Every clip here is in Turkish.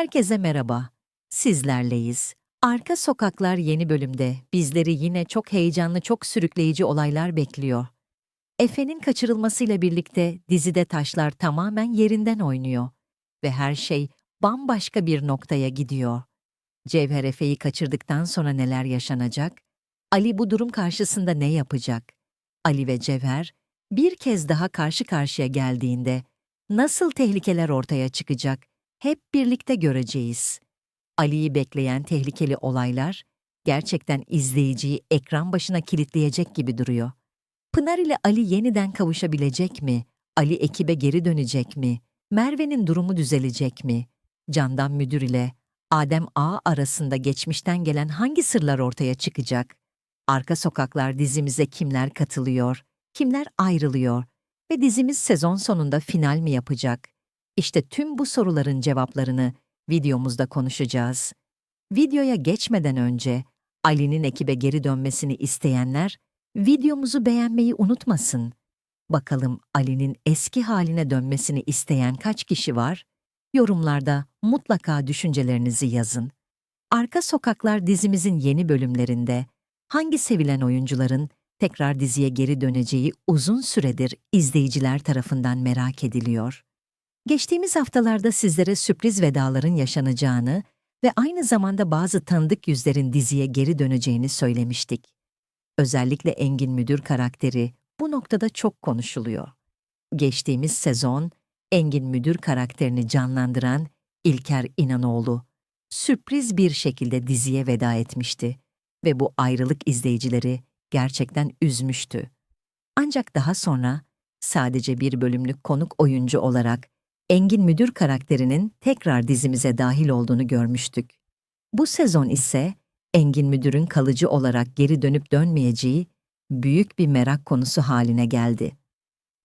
Herkese merhaba. Sizlerleyiz. Arka Sokaklar yeni bölümde bizleri yine çok heyecanlı, çok sürükleyici olaylar bekliyor. Efe'nin kaçırılmasıyla birlikte dizide taşlar tamamen yerinden oynuyor ve her şey bambaşka bir noktaya gidiyor. Cevher Efe'yi kaçırdıktan sonra neler yaşanacak? Ali bu durum karşısında ne yapacak? Ali ve Cevher bir kez daha karşı karşıya geldiğinde nasıl tehlikeler ortaya çıkacak? Hep birlikte göreceğiz. Ali'yi bekleyen tehlikeli olaylar gerçekten izleyiciyi ekran başına kilitleyecek gibi duruyor. Pınar ile Ali yeniden kavuşabilecek mi? Ali ekibe geri dönecek mi? Merve'nin durumu düzelecek mi? Candan Müdür ile Adem A arasında geçmişten gelen hangi sırlar ortaya çıkacak? Arka Sokaklar dizimize kimler katılıyor? Kimler ayrılıyor? Ve dizimiz sezon sonunda final mi yapacak? İşte tüm bu soruların cevaplarını videomuzda konuşacağız. Videoya geçmeden önce Ali'nin ekibe geri dönmesini isteyenler videomuzu beğenmeyi unutmasın. Bakalım Ali'nin eski haline dönmesini isteyen kaç kişi var? Yorumlarda mutlaka düşüncelerinizi yazın. Arka Sokaklar dizimizin yeni bölümlerinde hangi sevilen oyuncuların tekrar diziye geri döneceği uzun süredir izleyiciler tarafından merak ediliyor. Geçtiğimiz haftalarda sizlere sürpriz vedaların yaşanacağını ve aynı zamanda bazı tanıdık yüzlerin diziye geri döneceğini söylemiştik. Özellikle Engin Müdür karakteri bu noktada çok konuşuluyor. Geçtiğimiz sezon Engin Müdür karakterini canlandıran İlker İnanoğlu sürpriz bir şekilde diziye veda etmişti ve bu ayrılık izleyicileri gerçekten üzmüştü. Ancak daha sonra sadece bir bölümlük konuk oyuncu olarak Engin Müdür karakterinin tekrar dizimize dahil olduğunu görmüştük. Bu sezon ise Engin Müdür'ün kalıcı olarak geri dönüp dönmeyeceği büyük bir merak konusu haline geldi.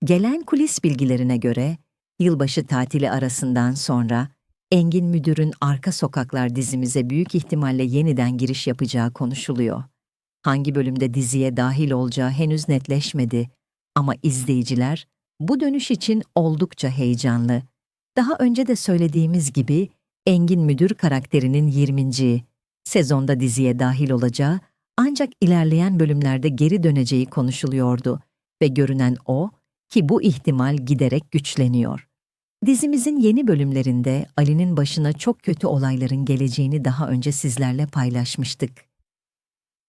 Gelen kulis bilgilerine göre yılbaşı tatili arasından sonra Engin Müdür'ün Arka Sokaklar dizimize büyük ihtimalle yeniden giriş yapacağı konuşuluyor. Hangi bölümde diziye dahil olacağı henüz netleşmedi ama izleyiciler bu dönüş için oldukça heyecanlı. Daha önce de söylediğimiz gibi Engin Müdür karakterinin 20. sezonda diziye dahil olacağı ancak ilerleyen bölümlerde geri döneceği konuşuluyordu ve görünen o ki bu ihtimal giderek güçleniyor. Dizimizin yeni bölümlerinde Ali'nin başına çok kötü olayların geleceğini daha önce sizlerle paylaşmıştık.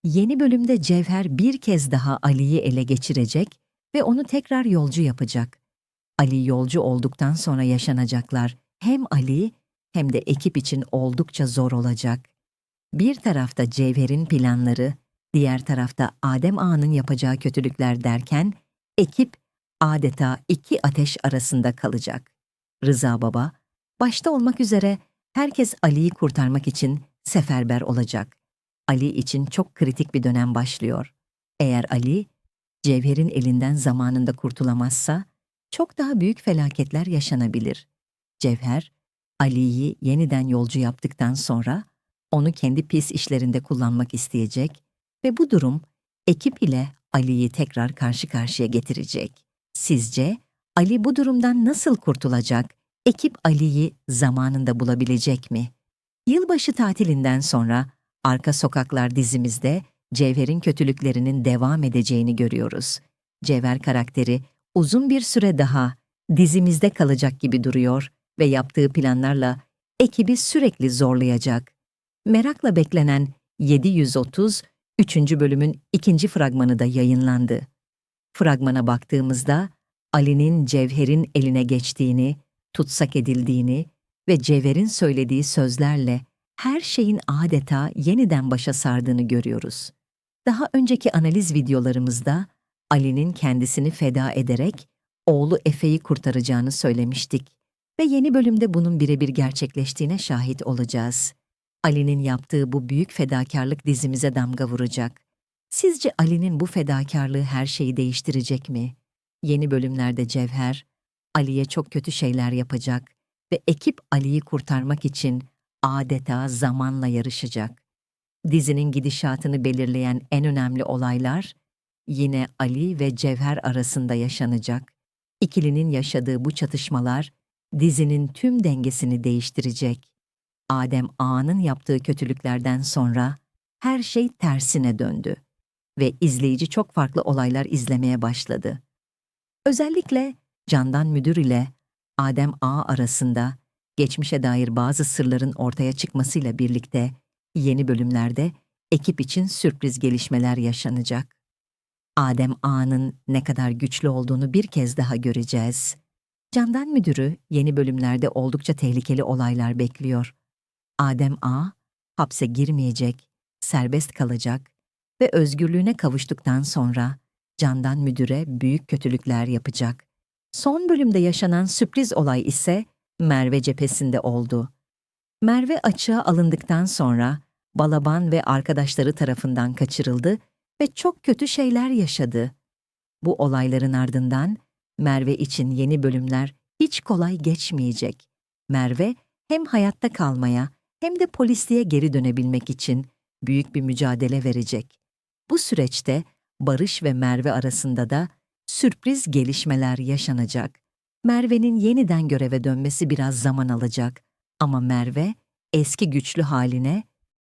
Yeni bölümde Cevher bir kez daha Ali'yi ele geçirecek ve onu tekrar yolcu yapacak. Ali yolcu olduktan sonra yaşanacaklar hem Ali hem de ekip için oldukça zor olacak. Bir tarafta Cevher'in planları, diğer tarafta Adem Ağa'nın yapacağı kötülükler derken ekip adeta iki ateş arasında kalacak. Rıza Baba, başta olmak üzere herkes Ali'yi kurtarmak için seferber olacak. Ali için çok kritik bir dönem başlıyor. Eğer Ali, Cevher'in elinden zamanında kurtulamazsa, çok daha büyük felaketler yaşanabilir. Cevher, Ali'yi yeniden yolcu yaptıktan sonra onu kendi pis işlerinde kullanmak isteyecek ve bu durum ekip ile Ali'yi tekrar karşı karşıya getirecek. Sizce Ali bu durumdan nasıl kurtulacak? Ekip Ali'yi zamanında bulabilecek mi? Yılbaşı tatilinden sonra Arka Sokaklar dizimizde Cevher'in kötülüklerinin devam edeceğini görüyoruz. Cevher karakteri uzun bir süre daha dizimizde kalacak gibi duruyor ve yaptığı planlarla ekibi sürekli zorlayacak. Merakla beklenen 730 3. bölümün ikinci fragmanı da yayınlandı. Fragmana baktığımızda Ali'nin Cevher'in eline geçtiğini, tutsak edildiğini ve Cevher'in söylediği sözlerle her şeyin adeta yeniden başa sardığını görüyoruz. Daha önceki analiz videolarımızda Ali'nin kendisini feda ederek oğlu Efe'yi kurtaracağını söylemiştik ve yeni bölümde bunun birebir gerçekleştiğine şahit olacağız. Ali'nin yaptığı bu büyük fedakarlık dizimize damga vuracak. Sizce Ali'nin bu fedakarlığı her şeyi değiştirecek mi? Yeni bölümlerde Cevher, Ali'ye çok kötü şeyler yapacak ve ekip Ali'yi kurtarmak için adeta zamanla yarışacak. Dizinin gidişatını belirleyen en önemli olaylar yine Ali ve Cevher arasında yaşanacak. İkilinin yaşadığı bu çatışmalar dizinin tüm dengesini değiştirecek. Adem Ağa'nın yaptığı kötülüklerden sonra her şey tersine döndü ve izleyici çok farklı olaylar izlemeye başladı. Özellikle Candan Müdür ile Adem Ağa arasında geçmişe dair bazı sırların ortaya çıkmasıyla birlikte yeni bölümlerde ekip için sürpriz gelişmeler yaşanacak. Adem Ağa'nın ne kadar güçlü olduğunu bir kez daha göreceğiz. Candan Müdürü yeni bölümlerde oldukça tehlikeli olaylar bekliyor. Adem Ağa hapse girmeyecek, serbest kalacak ve özgürlüğüne kavuştuktan sonra Candan Müdür'e büyük kötülükler yapacak. Son bölümde yaşanan sürpriz olay ise Merve cephesinde oldu. Merve açığa alındıktan sonra Balaban ve arkadaşları tarafından kaçırıldı ve çok kötü şeyler yaşadı. Bu olayların ardından Merve için yeni bölümler hiç kolay geçmeyecek. Merve hem hayatta kalmaya hem de polisliğe geri dönebilmek için büyük bir mücadele verecek. Bu süreçte Barış ve Merve arasında da sürpriz gelişmeler yaşanacak. Merve'nin yeniden göreve dönmesi biraz zaman alacak ama Merve eski güçlü haline